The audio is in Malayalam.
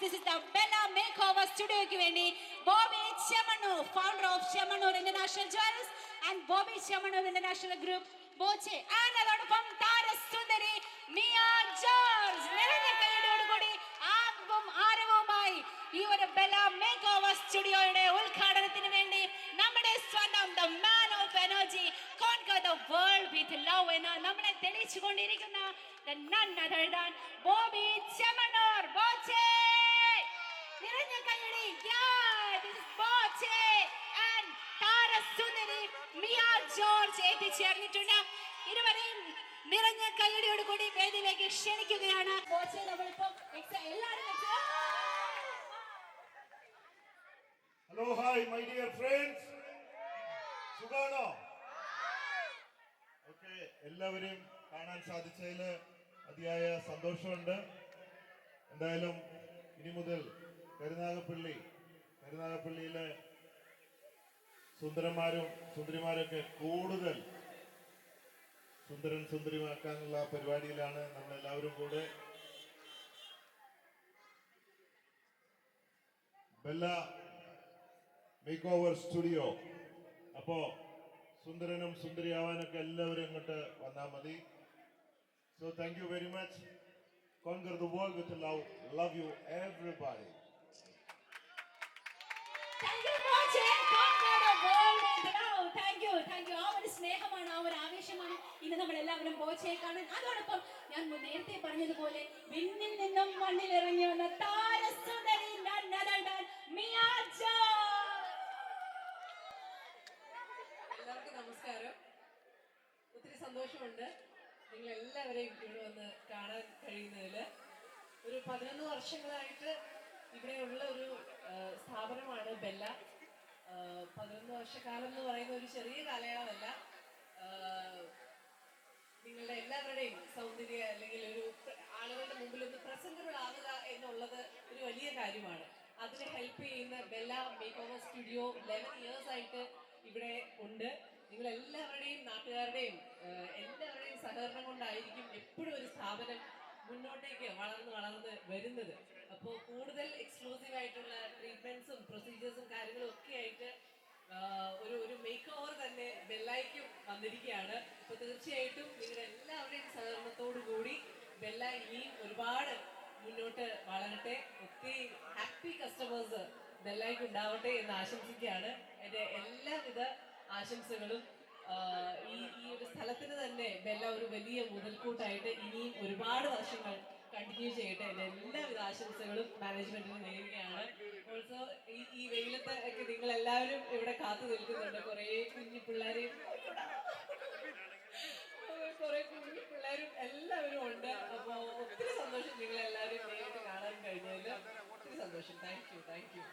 This is the Bella makeover സ്റ്റുഡിയോയ്ക്ക് വേണ്ടി Boby Chemmanur founder of Chemmanur international jewels and Boby Chemmanur international group Boche. And അതോടൊപ്പം താരസുന്ദരി മിയ ജോർജ്. നിറഞ്ഞ കൈയോടുകൂടി ആർവവും ആരവുമായി ഈ ഒരു ബെല്ല മേക്ക് ഓവർ സ്റ്റുഡിയോയുടെ ഉദ്ഘാടനത്തിന് വേണ്ടി നമ്മുടെ സ്വന്തം the man of energy conquer the world with love എന്ന് നമ്മളെ തെളിയിച്ചുകൊണ്ടിരിക്കുന്ന none ബോബി ചെമ്മണ്ണൂർ ബോച്ചെ നിറഞ്ഞ കൈയടി. ബോച്ചെ താരസുന്ദരി മിയ ജോർജ് എത്തിച്ചേർന്നിട്ടുണ്ട്. ഇരുവരെയും നിറഞ്ഞ കൈയടിയോട് കൂടി വേദിയിലേക്ക് ക്ഷണിക്കുകയാണ്. ബോച്ചെ നമ്മളിപ്പം എല്ലാവരും hello hi my dear friends സുഖാണോ? എല്ലാവരെയും കാണാൻ സാധിച്ചതിൽ അതിയായ സന്തോഷമുണ്ട്. എന്തായാലും ഇനി മുതൽ കരുനാഗപ്പള്ളി കരുനാഗപ്പള്ളിയിലെ സുന്ദരന്മാരും സുന്ദരിമാരൊക്കെ കൂടുതൽ സുന്ദരൻ സുന്ദരിമാക്കാനുള്ള പരിപാടിയിലാണ് നമ്മളെല്ലാവരും കൂടെ. ബെല്ല മേക്ക് ഓവർ സ്റ്റുഡിയോ അപ്പോ സുന്ദരനും സുന്ദരിയാവാനൊക്കെ എല്ലാവരും ഇങ്ങോട്ട് വന്നാൽ മതി. So thank you very much. Conquer the world with love love you everybody സ്നേഹമാണ് ആ ആവേശമാണ് ഇന്ന് നമ്മൾ എല്ലാവരും ബോച്ചയെ കാണാൻ. അതോടൊപ്പം ഞാൻ നേരത്തെ പറഞ്ഞതുപോലെ വിണ്ണിൽ നിന്നും മണ്ണിൽ ഇറങ്ങി വന്ന താരസുന്ദരി നമസ്കാരം. ഒത്തിരി സന്തോഷമുണ്ട് നിങ്ങൾ എല്ലാവരെയും ഇവിടെ വന്ന് കാണാൻ കഴിയുന്നതിൽ ഒരു പതിനൊന്ന് വർഷങ്ങളായിട്ട് ഇവിടെയുള്ള ഒരു സ്ഥാപനമാണ് ബെല്ല. പതിനൊന്ന് വർഷക്കാലം എന്ന് പറയുന്ന ഒരു ചെറിയ കാലയളവല്ല. നിങ്ങളുടെ എല്ലാവരുടെയും സൗന്ദര്യ അല്ലെങ്കിൽ ഒരു ആളുകളുടെ മുമ്പിൽ ഒന്ന് പ്രസന്റബിൾ ആവുക എന്നുള്ളത് ഒരു വലിയ കാര്യമാണ്. അതിന് ഹെൽപ്പ് ചെയ്യുന്ന Bella makeover studio eleven years ആയിട്ട് ഇവിടെ ഉണ്ട്. നിങ്ങൾ എല്ലാവരുടെയും നാട്ടുകാരുടെയും എല്ലാവരുടെയും സഹകരണം കൊണ്ടായിരിക്കും എപ്പോഴും ഒരു സ്ഥാപനം മുന്നോട്ടേക്ക് വളർന്ന് വളർന്ന് വരുന്നത്. അപ്പോൾ കൂടുതൽ എക്സ്ക്ലൂസീവ് ആയിട്ടുള്ള ട്രീറ്റ്മെന്റ്സും പ്രൊസീജിയേഴ്സും കാര്യങ്ങളും ഒക്കെ ആയിട്ട് ഒരു ഒരു മേക്ക് ഓവർ തന്നെ ബെല്ലായിക്കും വന്നിരിക്കുകയാണ്. അപ്പൊ തീർച്ചയായിട്ടും നിങ്ങളുടെ എല്ലാവരുടെയും സഹകരണത്തോടു കൂടി ബെല്ല ഇനിയും ഒരുപാട് മുന്നോട്ട് വളരട്ടെ. ഒത്തിരി ഹാപ്പി കസ്റ്റമേഴ്സ് ബെല്ലായിക്ക് ഉണ്ടാവട്ടെ എന്ന് ആശംസിക്കുകയാണ്. എന്റെ എല്ലാവിധ ആശംസകളും. ഈ ഈ ഒരു സ്ഥലത്തിന് തന്നെ ബെല്ല ഒരു വലിയ മുതൽക്കൂട്ടായിട്ട് ഇനിയും ഒരുപാട് വർഷങ്ങൾ കണ്ടിന്യൂ ചെയ്യട്ടെ. എന്റെ എല്ലാവിധ ആശംസകളും മാനേജ്മെന്റിന് നേരുകയാണ്. ഓൾസോ ഈ ഈ വെയിലത്ത് ഒക്കെ നിങ്ങൾ എല്ലാവരും ഇവിടെ കാത്തു നിൽക്കുന്നുണ്ട്. കുറേ കുഞ്ഞു പിള്ളേരെയും കുറെ കുഞ്ഞു പിള്ളേരും എല്ലാവരും ഉണ്ട്. അപ്പോൾ ഒത്തിരി സന്തോഷം നിങ്ങൾ എല്ലാവരും നേരിട്ട് കാണാൻ കഴിഞ്ഞതിൽ. ഒത്തിരി സന്തോഷം. Thank you thank you